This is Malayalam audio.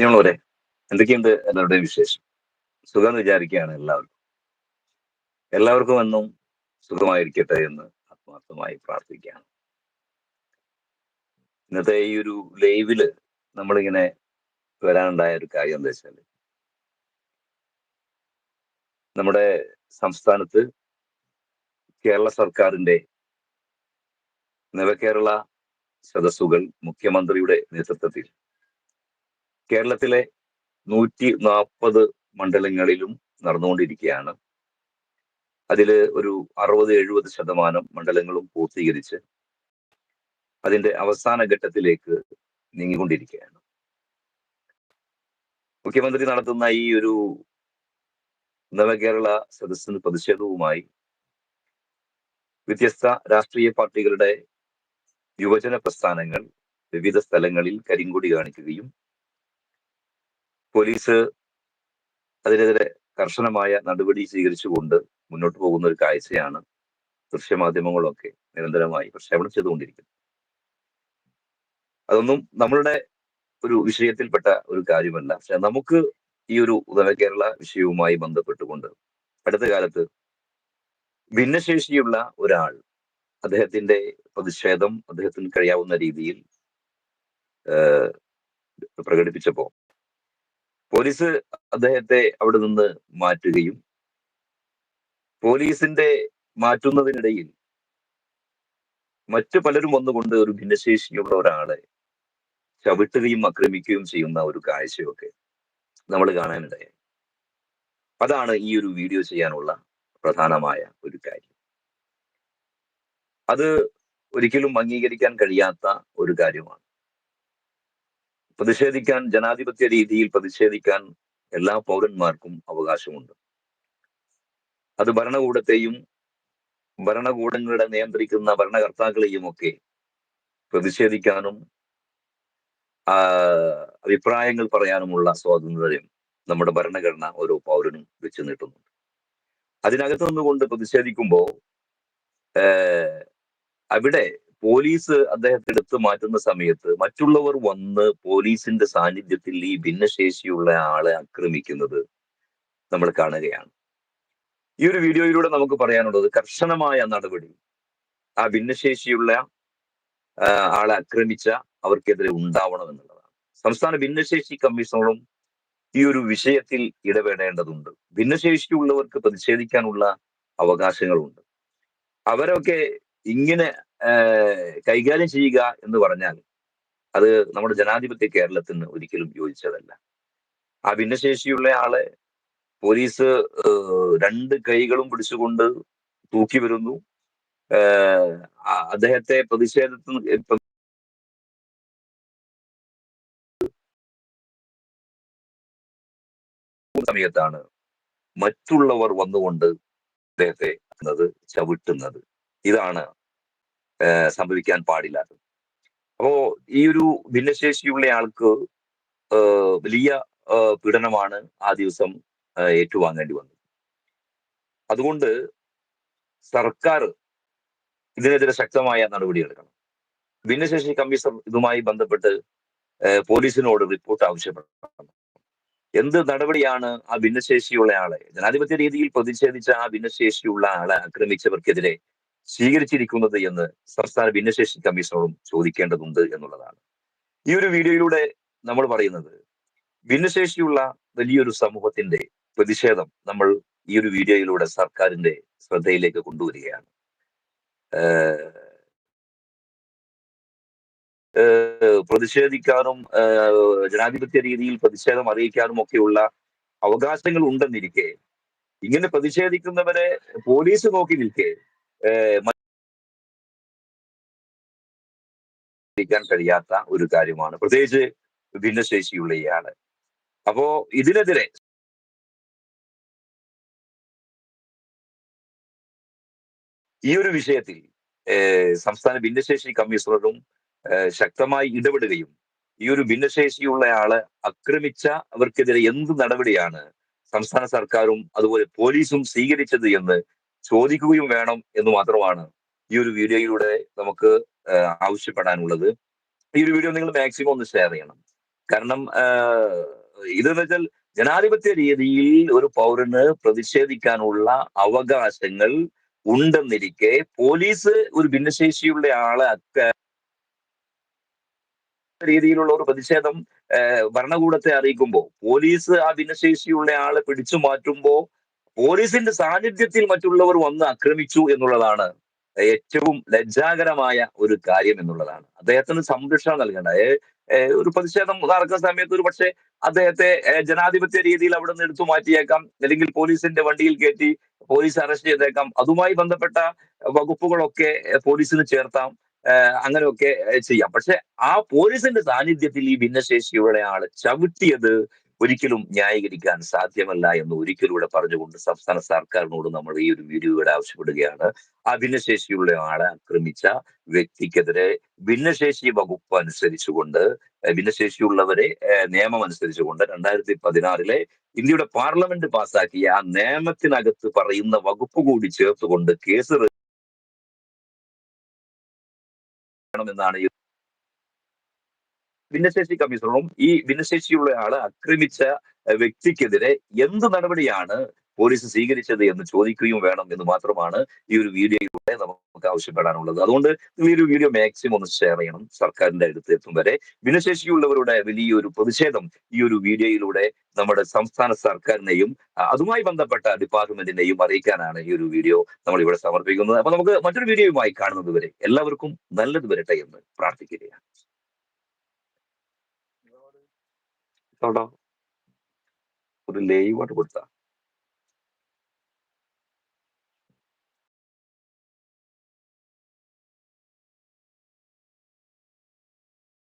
പ്രിയമുള്ളവരെ എന്തൊക്കെയുണ്ട് എല്ലാവരുടെ വിശേഷം? സുഖം വിചാരിക്കുകയാണ് എല്ലാവർക്കും. എല്ലാവർക്കും എന്നും സുഖമായിരിക്കട്ടെ എന്ന് ആത്മാർത്ഥമായി പ്രാർത്ഥിക്കുകയാണ്. ഇന്നത്തെ ഈ ഒരു ലൈവിൽ നമ്മളിങ്ങനെ വരാനുണ്ടായ ഒരു കാര്യം എന്താ വെച്ചാൽ നമ്മുടെ സംസ്ഥാനത്ത് കേരള സർക്കാരിന്റെ നവകേരള സദസ്സുകൾ മുഖ്യമന്ത്രിയുടെ നേതൃത്വത്തിൽ കേരളത്തിലെ നൂറ്റി നാൽപ്പത് മണ്ഡലങ്ങളിലും നടന്നുകൊണ്ടിരിക്കുകയാണ്. അതിൽ ഒരു അറുപത് എഴുപത് ശതമാനം മണ്ഡലങ്ങളും പൂർത്തീകരിച്ച് അതിന്റെ അവസാന ഘട്ടത്തിലേക്ക് നീങ്ങിക്കൊണ്ടിരിക്കുകയാണ്. മുഖ്യമന്ത്രി നടത്തുന്ന ഈ ഒരു നവകേരള സദസ്സിന് പ്രതിഷേധവുമായി വ്യത്യസ്ത രാഷ്ട്രീയ പാർട്ടികളുടെ യുവജന പ്രസ്ഥാനങ്ങൾ വിവിധ സ്ഥലങ്ങളിൽ കരിങ്കൊടി കാണിക്കുകയും പോലീസ് അതിനെതിരെ കർശനമായ നടപടി സ്വീകരിച്ചുകൊണ്ട് മുന്നോട്ട് പോകുന്ന ഒരു കാഴ്ചയാണ് ദൃശ്യമാധ്യമങ്ങളൊക്കെ നിരന്തരമായി പ്രക്ഷേപണം ചെയ്തുകൊണ്ടിരിക്കുന്നത്. അതൊന്നും നമ്മളുടെ ഒരു വിഷയത്തിൽപ്പെട്ട ഒരു കാര്യമല്ല. പക്ഷെ നമുക്ക് ഈ ഒരു കേരള വിഷയവുമായി ബന്ധപ്പെട്ടുകൊണ്ട് അടുത്ത കാലത്ത് ഭിന്നശേഷിയുള്ള ഒരാൾ അദ്ദേഹത്തിന്റെ പ്രതിഷേധം അദ്ദേഹത്തിന് കഴിയാവുന്ന രീതിയിൽ പ്രകടിപ്പിച്ചപ്പോ പോലീസ് അദ്ദേഹത്തെ അവിടെ നിന്ന് മാറ്റുകയും പോലീസിന്റെ മാറ്റുന്നതിനിടയിൽ മറ്റു പലരും വന്നുകൊണ്ട് ഒരു ഭിന്നശേഷിയുള്ള ഒരാളെ ചവിട്ടുകയും ആക്രമിക്കുകയും ചെയ്യുന്ന ഒരു കാഴ്ചയൊക്കെ നമ്മൾ കാണാനിടയായി. അതാണ് ഈ ഒരു വീഡിയോ ചെയ്യാനുള്ള പ്രധാനമായ ഒരു കാര്യം. അത് ഒരിക്കലും അംഗീകരിക്കാൻ കഴിയാത്ത ഒരു കാര്യമാണ്. പ്രതിഷേധിക്കാൻ ജനാധിപത്യ രീതിയിൽ പ്രതിഷേധിക്കാൻ എല്ലാ പൗരന്മാർക്കും അവകാശമുണ്ട്. അത് ഭരണകൂടത്തെയും ഭരണകൂടങ്ങളുടെ നിയന്ത്രിക്കുന്ന ഭരണകർത്താക്കളെയും ഒക്കെ പ്രതിഷേധിക്കാനും അഭിപ്രായങ്ങൾ പറയാനുമുള്ള സ്വാതന്ത്ര്യം നമ്മുടെ ഭരണഘടന ഓരോ പൗരനും വെച്ച് നീട്ടുന്നുണ്ട്. അതിനകത്തു നിന്നുകൊണ്ട് പ്രതിഷേധിക്കുമ്പോൾ അവിടെ പോലീസ് അദ്ദേഹത്തെ എടുത്തു മാറ്റുന്ന സമയത്ത് മറ്റുള്ളവർ വന്ന് പോലീസിന്റെ സാന്നിധ്യത്തിൽ ഈ ഭിന്നശേഷിയുള്ള ആളെ ആക്രമിക്കുന്നത് നമ്മൾ കാണുകയാണ്. ഈ ഒരു വീഡിയോയിലൂടെ നമുക്ക് പറയാനുള്ളത് കർശനമായ നടപടി. ആ ഭിന്നശേഷിയുള്ള ആളെ ആക്രമിച്ച അവർക്കെതിരെ ഉണ്ടാവണം എന്നുള്ളതാണ്. സംസ്ഥാന ഭിന്നശേഷി കമ്മീഷണറും ഈ ഒരു വിഷയത്തിൽ ഇടപെടേണ്ടതുണ്ട്. ഭിന്നശേഷിയുള്ളവർക്ക് പ്രതിഷേധിക്കാനുള്ള അവകാശങ്ങളുണ്ട്. അവരൊക്കെ ഇങ്ങനെ കൈകാര്യം ചെയ്യുക എന്ന് പറഞ്ഞാൽ അത് നമ്മുടെ ജനാധിപത്യ കേരളത്തിന് ഒരിക്കലും യോജിച്ചതല്ല. ആ ഭിന്നശേഷിയുള്ള ആളെ പോലീസ് രണ്ട് കൈകളും പിടിച്ചുകൊണ്ട് തൂക്കി വരുന്നു. അദ്ദേഹത്തെ പ്രതിഷേധത്തിന് സമയത്താണ് മറ്റുള്ളവർ വന്നുകൊണ്ട് അദ്ദേഹത്തെ ചവിട്ടുന്നത്. ഇതാണ് സംഭവിക്കാൻ പാടില്ലാത്തത് അപ്പോ ഈ ഒരു ഭിന്നശേഷിയുള്ള ആൾക്ക് വലിയ പീഡനമാണ് ആ ദിവസം ഏറ്റുവാങ്ങേണ്ടി വന്നത്. അതുകൊണ്ട് സർക്കാർ ഇതിനെതിരെ ശക്തമായ നടപടി എടുക്കണം. ഭിന്നശേഷി കമ്മീഷൻ ഇതുമായി ബന്ധപ്പെട്ട് പോലീസിനോട് റിപ്പോർട്ട് ആവശ്യപ്പെടണം. എന്ത് നടപടിയാണ് ആ ഭിന്നശേഷിയുള്ള ആളെ ജനാധിപത്യ രീതിയിൽ പ്രതിഷേധിച്ച ആ ഭിന്നശേഷിയുള്ള ആളെ ആക്രമിച്ചവർക്കെതിരെ സ്വീകരിച്ചിരിക്കുന്നത് എന്ന് സംസ്ഥാന ഭിന്നശേഷി കമ്മീഷനോടും ചോദിക്കേണ്ടതുണ്ട് എന്നുള്ളതാണ്. ഈ ഒരു വീഡിയോയിലൂടെ നമ്മൾ പറയുന്നത് ഭിന്നശേഷിയുള്ള വലിയൊരു സമൂഹത്തിന്റെ പ്രതിഷേധം നമ്മൾ ഈ ഒരു വീഡിയോയിലൂടെ സർക്കാരിന്റെ ശ്രദ്ധയിലേക്ക് കൊണ്ടുവരികയാണ്. പ്രതിഷേധിക്കാനും ജനാധിപത്യ രീതിയിൽ പ്രതിഷേധം അറിയിക്കാനും ഒക്കെയുള്ള അവകാശങ്ങൾ ഉണ്ടെന്നിരിക്കെ ഇങ്ങനെ പ്രതിഷേധിക്കുന്നവരെ പോലീസ് നോക്കി നിൽക്കെ കഴിയാത്ത ഒരു കാര്യമാണ്. പ്രത്യേകിച്ച് ഭിന്നശേഷിയുള്ള ഇയാൾ. അപ്പോ ഇതിനെതിരെ ഈ ഒരു വിഷയത്തിൽ സംസ്ഥാന ഭിന്നശേഷി കമ്മീഷണറും ശക്തമായി ഇടപെടുകയും ഈ ഒരു ഭിന്നശേഷിയുള്ള ആൾ ആക്രമിച്ച അവർക്കെതിരെ എന്ത് നടപടിയാണ് സംസ്ഥാന സർക്കാരും അതുപോലെ പോലീസും സ്വീകരിച്ചത് എന്ന് ചോദിക്കുകയും വേണം എന്ന് മാത്രമാണ് ഈ ഒരു വീഡിയോയിലൂടെ നമുക്ക് ആവശ്യപ്പെടാനുള്ളത്. ഈ ഒരു വീഡിയോ നിങ്ങൾ മാക്സിമം ഒന്ന് ഷെയർ ചെയ്യണം. കാരണം ഇതെന്ന് വെച്ചാൽ ജനാധിപത്യ രീതിയിൽ ഒരു പൗരന് പ്രതിഷേധിക്കാനുള്ള അവകാശങ്ങൾ ഉണ്ടെന്നിരിക്കെ പോലീസ് ഒരു ഭിന്നശേഷിയുള്ള ആളെ രീതിയിലുള്ള ഒരു പ്രതിഷേധം ഭരണകൂടത്തെ അറിയിക്കുമ്പോൾ പോലീസ് ആ ഭിന്നശേഷിയുള്ള ആളെ പിടിച്ചു മാറ്റുമ്പോൾ പോലീസിന്റെ സാന്നിധ്യത്തിൽ മറ്റുള്ളവർ വന്ന് ആക്രമിച്ചു എന്നുള്ളതാണ് ഏറ്റവും ലജ്ജാകരമായ ഒരു കാര്യം എന്നുള്ളതാണ്. അദ്ദേഹത്തിന് സംരക്ഷണം നൽകേണ്ട. ഒരു പ്രതിഷേധം നടക്കുന്ന സമയത്ത് ഒരു പക്ഷേ അദ്ദേഹത്തെ ജനാധിപത്യ രീതിയിൽ അവിടെ നിന്ന് എടുത്തു മാറ്റിയേക്കാം. അല്ലെങ്കിൽ പോലീസിന്റെ വണ്ടിയിൽ കയറ്റി പോലീസ് അറസ്റ്റ് ചെയ്തേക്കാം. അതുമായി ബന്ധപ്പെട്ട വകുപ്പുകളൊക്കെ പോലീസിന് ചേർത്താം. അങ്ങനെയൊക്കെ ചെയ്യാം. പക്ഷെ ആ പോലീസിന്റെ സാന്നിധ്യത്തിൽ ഈ ഭിന്നശേഷിയുടെ ആൾ ചവിട്ടിയത് ഒരിക്കലും ന്യായീകരിക്കാൻ സാധ്യമല്ല എന്ന് ഒരിക്കലൂടെ പറഞ്ഞുകൊണ്ട് സംസ്ഥാന സർക്കാരിനോട് നമ്മൾ ഈ ഒരു വീഡിയോയുടെ ആവശ്യപ്പെടുകയാണ്. ആ ഭിന്നശേഷിയുള്ള ആളെ ആക്രമിച്ച വ്യക്തിക്കെതിരെ ഭിന്നശേഷി വകുപ്പ് അനുസരിച്ചുകൊണ്ട് ഭിന്നശേഷിയുള്ളവരെ നിയമം അനുസരിച്ചുകൊണ്ട് രണ്ടായിരത്തി പതിനാറിലെ ഇന്ത്യയുടെ പാർലമെന്റ് പാസാക്കിയ ആ നിയമത്തിനകത്ത് പറയുന്ന വകുപ്പ് കൂടി ചേർത്തുകൊണ്ട് കേസ് എന്നാണ് ഭിന്നശേഷി കമ്മീഷണറും ഈ ഭിന്നശേഷിയുള്ള ആളെ ആക്രമിച്ച വ്യക്തിക്കെതിരെ എന്ത് നടപടിയാണ് പോലീസ് സ്വീകരിച്ചത് എന്ന് ചോദിക്കുകയും വേണം എന്ന് മാത്രമാണ് ഈ ഒരു വീഡിയോയിലൂടെ നമുക്ക് ആവശ്യപ്പെടാനുള്ളത്. അതുകൊണ്ട് ഈ ഒരു വീഡിയോ മാക്സിമം ഒന്ന് ഷെയർ ചെയ്യണം. സർക്കാരിന്റെ അടുത്ത് എത്തും വരെ. ഭിന്നശേഷിയുള്ളവരുടെ വലിയൊരു പ്രതിഷേധം ഈ ഒരു വീഡിയോയിലൂടെ നമ്മുടെ സംസ്ഥാന സർക്കാരിനെയും അതുമായി ബന്ധപ്പെട്ട ഡിപ്പാർട്ട്മെന്റിനെയും അറിയിക്കാനാണ് ഈ ഒരു വീഡിയോ നമ്മൾ ഇവിടെ സമർപ്പിക്കുന്നത്. അപ്പൊ നമുക്ക് മറ്റൊരു വീഡിയോയുമായി കാണുന്നത് വരെ എല്ലാവർക്കും നല്ലത് വരട്ടെ എന്ന് പ്രാർത്ഥിക്കുകയാണ്. കേട്ടോ ഒരു ലൈവായിട്ട് കൊടുത്ത.